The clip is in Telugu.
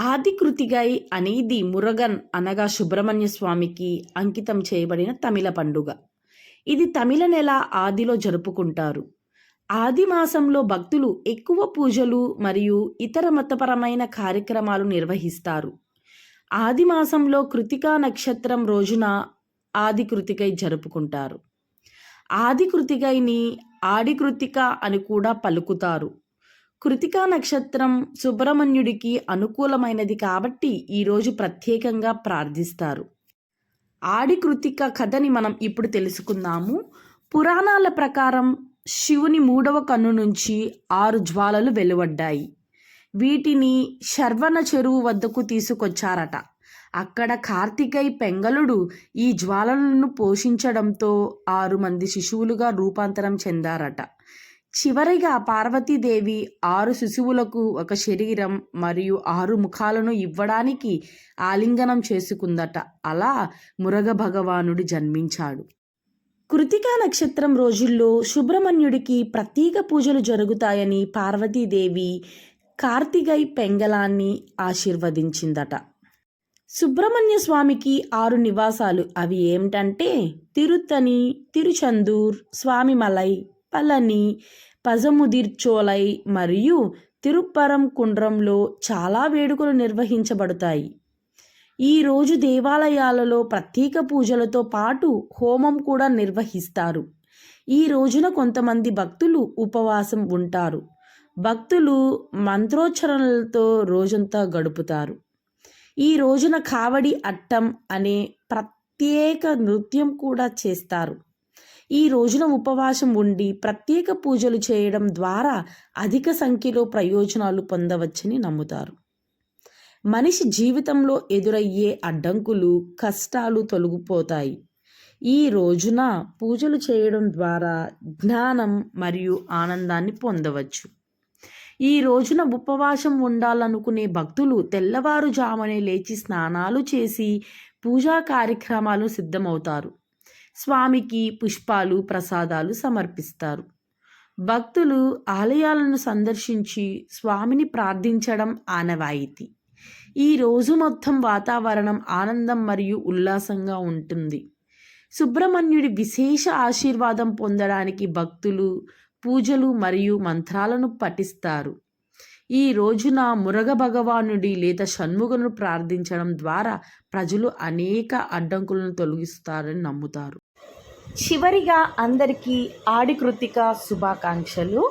ఆదికృతిగై అనేది మురగన్ అనగా సుబ్రహ్మణ్య స్వామికి అంకితం చేయబడిన తమిళ పండుగ. ఇది తమిళ నెల ఆదిలో జరుపుకుంటారు. ఆది మాసంలో భక్తులు ఎక్కువ పూజలు మరియు ఇతర మతపరమైన కార్యక్రమాలు నిర్వహిస్తారు. ఆది మాసంలో కృతికా నక్షత్రం రోజున ఆది కృతికై జరుపుకుంటారు. ఆది కృతికైని ఆడి కృతిక అని కూడా పలుకుతారు. కృతికా నక్షత్రం సుబ్రహ్మణ్యుడికి అనుకూలమైనది కాబట్టి ఈరోజు ప్రత్యేకంగా ప్రార్థిస్తారు. ఆడి కృతిక కథని మనం ఇప్పుడు తెలుసుకుందాము. పురాణాల ప్రకారం శివుని మూడవ కన్ను నుంచి ఆరు జ్వాలలు వెలువడ్డాయి. వీటిని శర్వణ చెరువు వద్దకు తీసుకొచ్చారట. అక్కడ కార్తికై పెంగళుడు ఈ జ్వాలలను పోషించడంతో ఆరు మంది శిశువులుగా రూపాంతరం చెందారట. చివరిగా పార్వతీదేవి ఆరు శిశువులకు ఒక శరీరం మరియు ఆరు ముఖాలను ఇవ్వడానికి ఆలింగనం చేసుకుందట. అలా మురగ భగవానుడు జన్మించాడు. కృతికా నక్షత్రం రోజుల్లో సుబ్రహ్మణ్యుడికి ప్రత్యేక పూజలు జరుగుతాయని పార్వతీదేవి కార్తికై పెంగళాన్ని ఆశీర్వదించిందట. సుబ్రహ్మణ్య స్వామికి ఆరు నివాసాలు. అవి ఏమిటంటే తిరుత్తని తిరుచందూర్ స్వామిమలై పళని పజముదిర్చోలై మరియు తిరుప్పరం కుండ్రంలో చాలా వేడుకలు నిర్వహించబడతాయి. ఈ రోజు దేవాలయాలలో ప్రత్యేక పూజలతో పాటు హోమం కూడా నిర్వహిస్తారు. ఈ రోజున కొంతమంది భక్తులు ఉపవాసం ఉంటారు. భక్తులు మంత్రోచ్చరణలతో రోజంతా గడుపుతారు. ఈ రోజున కావడి అట్టం అనే ప్రత్యేక నృత్యం కూడా చేస్తారు. ఈ రోజున ఉపవాసం ఉండి ప్రత్యేక పూజలు చేయడం ద్వారా అధిక సంఖ్యలో ప్రయోజనాలు పొందవచ్చని నమ్ముతారు. మనిషి జీవితంలో ఎదురయ్యే అడ్డంకులు కష్టాలు తొలగిపోతాయి. ఈ రోజున పూజలు చేయడం ద్వారా జ్ఞానం మరియు ఆనందాన్ని పొందవచ్చు. ఈ రోజున ఉపవాసం ఉండాలనుకునే భక్తులు తెల్లవారుజామునే లేచి స్నానాలు చేసి పూజా కార్యక్రమాలు సిద్ధమవుతారు. స్వామికి పుష్పాలు ప్రసాదాలు సమర్పిస్తారు. భక్తులు ఆలయాలను సందర్శించి స్వామిని ప్రార్థించడం ఆనవాయితీ. ఈ రోజు మొత్తం వాతావరణం ఆనందం మరియు ఉల్లాసంగా ఉంటుంది. సుబ్రహ్మణ్యుడి విశేష ఆశీర్వాదం పొందడానికి భక్తులు పూజలు మరియు మంత్రాలను పఠిస్తారు. ఈ రోజున మురగ భగవానుడి లేదా షణ్ముగను ప్రార్థించడం ద్వారా ప్రజలు అనేక అడ్డంకులను తొలగిస్తారని నమ్ముతారు. చివరిగా అందరికీ ఆడి కృతిక శుభాకాంక్షలు.